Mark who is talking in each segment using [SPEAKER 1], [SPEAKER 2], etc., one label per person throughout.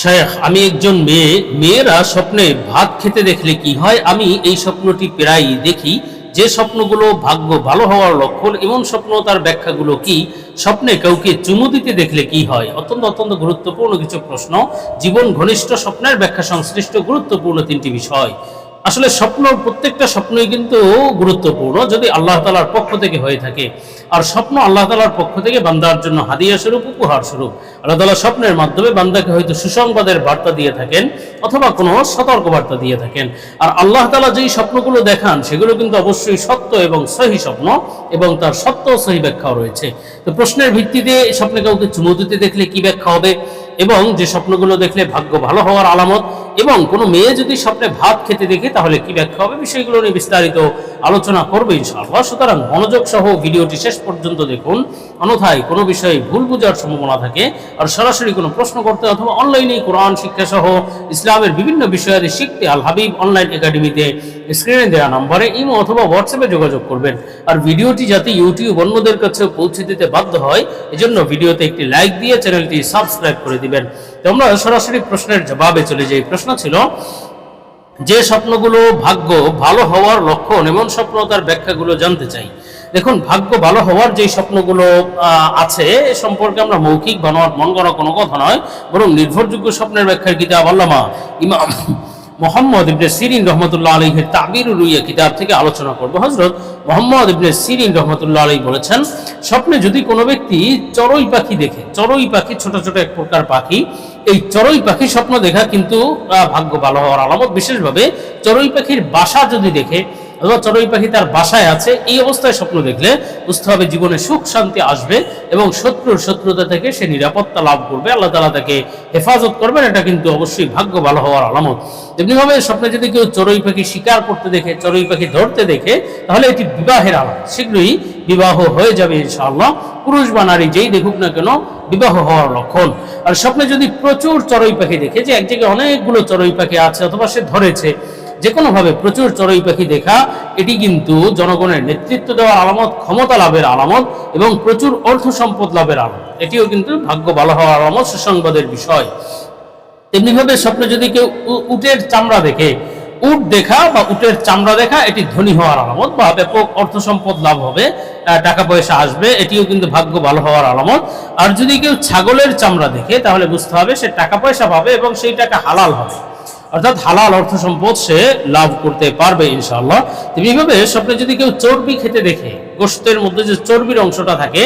[SPEAKER 1] শেখ আমি একজন মেয়ে, মেয়েরা স্বপ্নে ভাত খেতে দেখলে কি হয়? আমি এই স্বপ্নটি প্রায় দেখি। যে স্বপ্নগুলো ভাগ্য ভালো হওয়ার লক্ষণ, এমন স্বপ্ন তার ব্যাখ্যাগুলো কি? স্বপ্নে কাউকে চুমু দিতে দেখলে কি হয়? অত্যন্ত অত্যন্ত গুরুত্বপূর্ণ কিছু প্রশ্ন। জীবন ঘনিষ্ঠ স্বপ্নের ব্যাখ্যা সংশ্লিষ্ট গুরুত্বপূর্ণ তিনটি বিষয়। আসলে স্বপ্ন, প্রত্যেকটা স্বপ্নই কিন্তু গুরুত্বপূর্ণ, যদি আল্লাহ তালার পক্ষ থেকে হয়ে থাকে। আর স্বপ্ন আল্লাহ তালার পক্ষ থেকে বান্দার জন্য হাদিয়া স্বরূপ, উপহার স্বরূপ। আল্লাহ তালা স্বপ্নের মাধ্যমে বান্দাকে হয়তো সুসংবাদের বার্তা দিয়ে থাকেন অথবা কোনো সতর্ক বার্তা দিয়ে থাকেন। আর আল্লাহ তালা যেই স্বপ্নগুলো দেখান, সেগুলো কিন্তু অবশ্যই সত্য এবং সহি স্বপ্ন এবং তার সত্য সহি ব্যাখ্যাও রয়েছে। তো প্রশ্নের ভিত্তিতে স্বপ্নে কাউকে চুমু দিতে দেখলে কি ব্যাখ্যা হবে? এবং যে স্বপ্নগুলো দেখলে ভাগ্য ভালো হওয়ার আলামত এবং কোনো মেয়ে যদি স্বপ্নে ভাত খেতে দেখে, তাহলে কি ব্যাখ্যা হবে? বিষয়গুলো নিয়ে বিস্তারিত আলোচনা করবে ইনশাআল্লাহ। সুতরাং মনোযোগ সহ ভিডিওটি শেষ পর্যন্ত দেখুন। অন্যথায় কোনো বিষয়ে ভুল বোঝার সম্ভাবনা থাকে আর সরাসরি কোনো প্রশ্ন করতে অথবা অনলাইনে কোরআন শিক্ষা সহ ইসলামের বিভিন্ন বিষয়াদি শিখতে আল হাবিব অনলাইন একাডেমিতে স্ক্রিনে দেওয়া নম্বরে ইমো অথবা হোয়াটসঅ্যাপে যোগাযোগ করবেন। আর ভিডিওটি যাতে ইউটিউব অন্যদের কাছে পৌঁছে দিতে বাধ্য হয়, এজন্য ভিডিওতে একটি লাইক দিয়ে চ্যানেলটি সাবস্ক্রাইব করে দিবেন। তো আমরা সরাসরি প্রশ্নের জবাবে চলে যাই। প্রশ্ন ছিল, যে স্বপ্নগুলো ভাগ্য ভালো হওয়ার লক্ষণ এমন স্বপ্ন তার ব্যাখ্যাগুলো জানতে চাই। দেখুন, ভাগ্য ভালো হওয়ার যে স্বপ্নগুলো আছে, এ সম্পর্কে আমরা মৌখিক বানোয়ার মন করা কোনো কথা নয়, বরং নির্ভরযোগ্য স্বপ্নের ব্যাখ্যার কিতাব আল্লামা ইমাম মোহাম্মদ ইবনে সিরিন রহমতুল্লাহ আলহের তাবির রুইয়া কিতাব থেকে আলোচনা করব। হজরত মোহাম্মদ ইবনে সিরিন রহমতুল্লাহ আলী বলেছেন, স্বপ্নে যদি কোনো ব্যক্তি চড়ুই পাখি দেখে, চড়ুই পাখি ছোট ছোট এক প্রকার পাখি, এই চড়ুই পাখি স্বপ্ন দেখা কিন্তু ভাগ্য ভালো হওয়ার আলামত। বিশেষভাবে চড়ুই পাখির বাসা যদি দেখে অথবা চড়ুই পাখি তার বাসায় আছে, এই অবস্থায় স্বপ্ন দেখলে বুঝতে হবে জীবনে সুখ, শান্তি আসবে এবং শত্রুর শত্রুতা থেকে সে নিরাপত্তা লাভ করবে। আল্লাহ তালা তাকে হেফাজত করবেন, এটা কিন্তু অবশ্যই ভাগ্য ভালো হওয়ার আলামত। তেমনিভাবে স্বপ্নে যদি কেউ চড়ুই পাখি শিকার করতে দেখে চড়ুই পাখি ধরতে দেখে, তাহলে এটি বিবাহের আলামত। শীঘ্রই বিবাহ হয়ে যাবে ইনশাআল্লাহ। পুরুষ বা নারী যেই দেখুক না কেন, বিবাহ হওয়ার লক্ষণ। আর স্বপ্নে যদি প্রচুর চড়ুই পাখি দেখে, যে এক জায়গায় অনেকগুলো চড়ুই পাখি আছে অথবা সে ধরেছে যে কোনোভাবে প্রচুর চড়ুই পাখি দেখা, এটি কিন্তু জনগণের নেতৃত্ব দেওয়ার আলামত, ক্ষমতা লাভের আলামত এবং প্রচুর অর্থ সম্পদ লাভের আলামত। এটিও কিন্তু ভাগ্য ভালো হওয়ার আলামত সুসংবাদের বিষয়। তেমনিভাবে স্বপ্নে যদি কেউ উটের চামড়া দেখে, উট দেখা বা উটের চামড়া দেখা, এটি ধনী হওয়ার আলামত বা ব্যাপক অর্থ সম্পদ লাভ হবে টাকা পয়সা আসবে, এটিও কিন্তু ভাগ্য ভালো হওয়ার আলামত। আর যদি কেউ ছাগলের চামড়া দেখে, তাহলে বুঝতে হবে সে টাকা পয়সা পাবে এবং সেই টাকা হালাল হবে। অর্থাৎ হালাল অর্থ সম্পদ সে লাভ করতে পারবে ইনশাআল্লাহ। এইভাবে স্বপ্নে যদি কেউ চর্বি খেতে দেখে, গোষ্ঠের মধ্যে যে চর্বির অংশটা থাকে,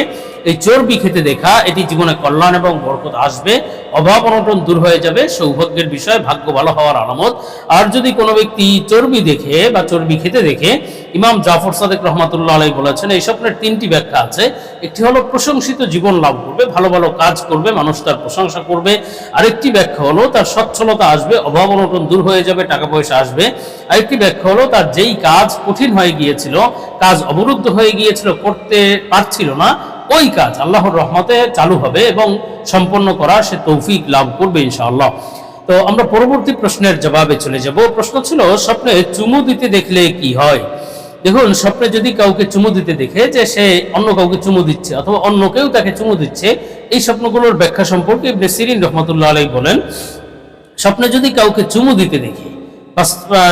[SPEAKER 1] এই চর্বি খেতে দেখা, এটি জীবনে কল্যাণ এবং বরকত আসবে, অভাব অনটন দূর হয়ে যাবে, সৌভাগ্যের বিষয়, ভাগ্য ভালো হওয়ার আলামত। আর যদি কোনো ব্যক্তি চর্বি দেখে বা চর্বি খেতে দেখে ইমাম জাফর সাদেক রহমাতুল্লাহ আলাই বলেছেন, এই স্বপ্নের তিনটি ব্যাখ্যা আছে। একটি হলো, প্রশংসিত জীবন লাভ করবে, ভালো ভালো কাজ করবে, মানুষ তার প্রশংসা করবে। আরেকটি ব্যাখ্যা হলো, তার সচ্ছলতা আসবে, অভাব অনটন দূর হয়ে যাবে, টাকা পয়সা আসবে। আরেকটি ব্যাখ্যা হলো, তার যেই কাজ কঠিন হয়ে গিয়েছিল, কাজ অবরুদ্ধ হয়ে গিয়েছিল, করতে পারছিল না, ওই কাজ আল্লাহর রহমতে চালু হবে এবং সম্পন্ন করা সে তৌফিক লাভ করবে ইনশাআল্লাহ। তো আমরা পরবর্তী প্রশ্নের জবাবে চলে যাব। প্রশ্ন ছিল, স্বপ্নে চুমু দিতে দেখলে কি হয়? দেখুন, স্বপ্নে যদি কাউকে চুমু দিতে দেখে যে সে অন্য কাউকে চুমু দিচ্ছে অথবা অন্য কেউ তাকে চুমু দিচ্ছে, এই স্বপ্নগুলোর ব্যাখ্যা সম্পর্কে ইবনে সিরিন রহমতুল্লাহ আলাই বলেন, স্বপ্নে যদি কাউকে চুমু দিতে দেখে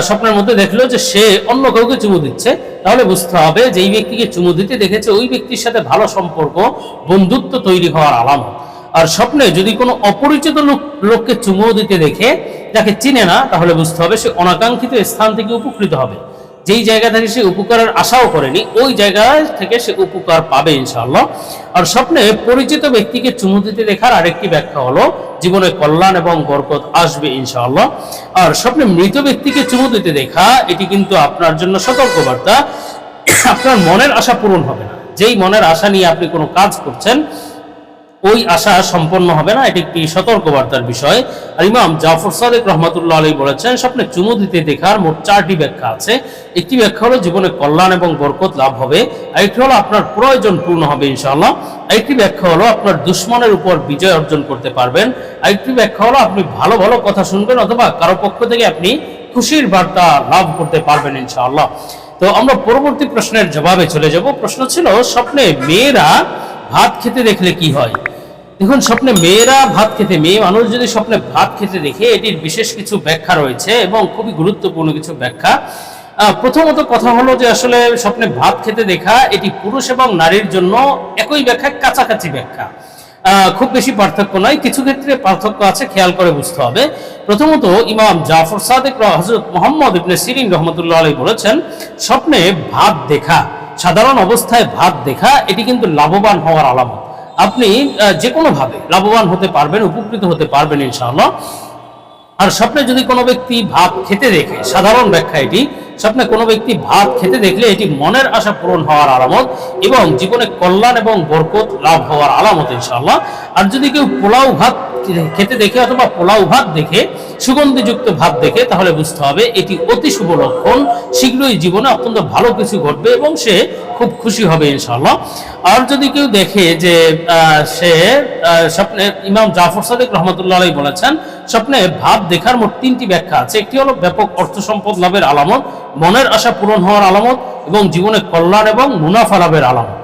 [SPEAKER 1] স্বপ্নের মধ্যে দেখল যে সে অন্য কাউকে চুমু দিচ্ছে, তাহলে বুঝতে হবে যে এই ব্যক্তিকে চুমু দিতে দেখেছে ওই ব্যক্তির সাথে ভালো সম্পর্ক, বন্ধুত্ব তৈরি হওয়ার আলামত। আর স্বপ্নে যদি কোনো অপরিচিত লোক, লোককে চুমু দিতে দেখে, যাকে চিনে না, তাহলে বুঝতে হবে সে অনাকাঙ্ক্ষিত স্থান থেকে উপকৃত হবে। যেই জায়গা থেকে সে উপকারের আশাও করেনি, ওই জায়গা থেকে সে উপকার পাবে ইনশাআল্লাহ। আর স্বপ্নে পরিচিত ব্যক্তিকে চুমু দিতে দেখার আরেকটি ব্যাখ্যা হলো, জীবনে কল্যাণ এবং বরকত আসবে ইনশাআল্লাহ। আর স্বপ্নে মৃত ব্যক্তিকে চুমু দিতে দেখা, এটি কিন্তু আপনার জন্য সতর্কবার্তা। আপনার মনের আশা পূরণ হবে না। যেই মনের আশা নিয়ে আপনি কোনো কাজ করছেন ওই আশা সম্পন্ন হবে না, এটি একটি সতর্কবার্তার বিষয়। আর ইমাম জাফর সাদেক রহমতুল্লাহ আলী বলেছেন, স্বপ্নে চুমু দিতে দেখার মোট চারটি ব্যাখ্যা আছে। একটি ব্যাখ্যা হলো, জীবনে কল্যাণ এবং বরকত লাভ হবে। আরেকটি হলো, আপনার প্রয়োজন পূর্ণ হবে ইনশাআল্লাহ। আরেকটি ব্যাখ্যা হলো, আপনার দুশ্মনের উপর বিজয় অর্জন করতে পারবেন। আরেকটি ব্যাখ্যা হলো, আপনি ভালো ভালো কথা শুনবেন অথবা কারও পক্ষ থেকে আপনি খুশির বার্তা লাভ করতে পারবেন ইনশাআল্লাহ। তো আমরা পরবর্তী প্রশ্নের জবাবে চলে যাব। প্রশ্ন ছিল, স্বপ্নে মেয়েরা ভাত খেতে দেখলে কি হয়? দেখুন, স্বপ্নে মেয়েরা ভাত খেতে, মেয়ে মানুষ যদি স্বপ্নে ভাত খেতে দেখে, এটির বিশেষ কিছু ব্যাখ্যা রয়েছে এবং খুবই গুরুত্বপূর্ণ কিছু ব্যাখ্যা। প্রথমত কথা হলো যে আসলে স্বপ্নে ভাত খেতে দেখা, এটি পুরুষ এবং নারীর জন্য একই ব্যাখ্যা, কাছাকাছি ব্যাখ্যা। খুব বেশি পার্থক্য নয়, কিছু ক্ষেত্রে পার্থক্য আছে, খেয়াল করে বুঝতে হবে। প্রথমত, ইমাম জাফর সাদেক হজরত মোহাম্মদ ইবনে সিরিন রহমতুল্লাহ আলী বলেছেন, স্বপ্নে ভাত দেখা, সাধারণ অবস্থায় ভাত দেখা, এটি কিন্তু লাভবান হওয়ার আলামত। আপনি যে কোনোভাবে লাভবান হতে পারবেন, উপকৃত হতে পারবেন ইনশাআল্লাহ। আর স্বপ্নে যদি কোনো ব্যক্তি ভাত খেতে দেখে, সাধারণ ব্যাখ্যা এটি, স্বপ্নে কোনো ব্যক্তি ভাত খেতে দেখলে এটি মনের আশা পূরণ হওয়ার আলামত এবং জীবনে কল্যাণ এবং বরকত লাভ হওয়ার আলামত ইনশাআল্লাহ। আর যদি কেউ পোলাও ভাত খেতে দেখে অথবা পোলাও ভাত দেখে, সুগন্ধিযুক্ত ভাত দেখে, তাহলে বুঝতে হবে এটি অতি শুভ লক্ষণ। শীঘ্রই জীবনে অত্যন্ত ভালো কিছু ঘটবে এবং সে খুব খুশি হবে ইনশাআল্লাহ। আর যদি কেউ দেখে যে সে স্বপ্নে, ইমাম জাফর সাদিক রহমতুল্লাহ বলেছেন, স্বপ্নে ভাব দেখার মোট তিনটি ব্যাখ্যা আছে। একটি হলো ব্যাপক অর্থ সম্পদ লাভের আলামত, মনের আশা পূরণ হওয়ার আলামত এবং জীবনে কল্যাণ এবং মুনাফা লাভের আলামত।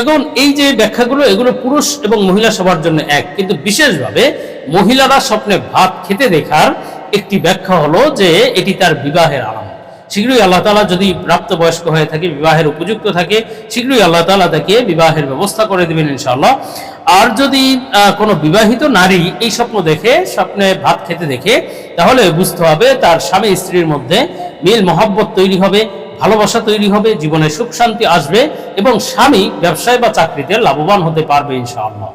[SPEAKER 1] এখন এই যে ব্যাখ্যাগুলো, এগুলো পুরুষ এবং মহিলা সবার জন্য এক। কিন্তু বিশেষভাবে মহিলারা স্বপ্নে ভাত খেতে দেখার একটি ব্যাখ্যা হলো যে এটি তার বিবাহের আলামত শীঘ্রই আল্লাহ তালা যদি প্রাপ্তবয়স্ক হয়ে থাকে, বিবাহের উপযুক্ত থাকে, শীঘ্রই আল্লাহ তালা তাকে বিবাহের ব্যবস্থা করে দেবেন ইনশাআল্লাহ। আর যদি কোনো বিবাহিত নারী এই স্বপ্ন দেখে, স্বপ্নে ভাত খেতে দেখে, তাহলে বুঝতে হবে তার স্বামী স্ত্রীর মধ্যে মিল মহাব্বত তৈরি হবে। ভালোবাসা তৈরি হবে, জীবনে সুখ শান্তি আসবে এবং স্বামী ব্যবসায় বা চাকরিতে লাভবান হতে পারবে ইনশাআল্লাহ।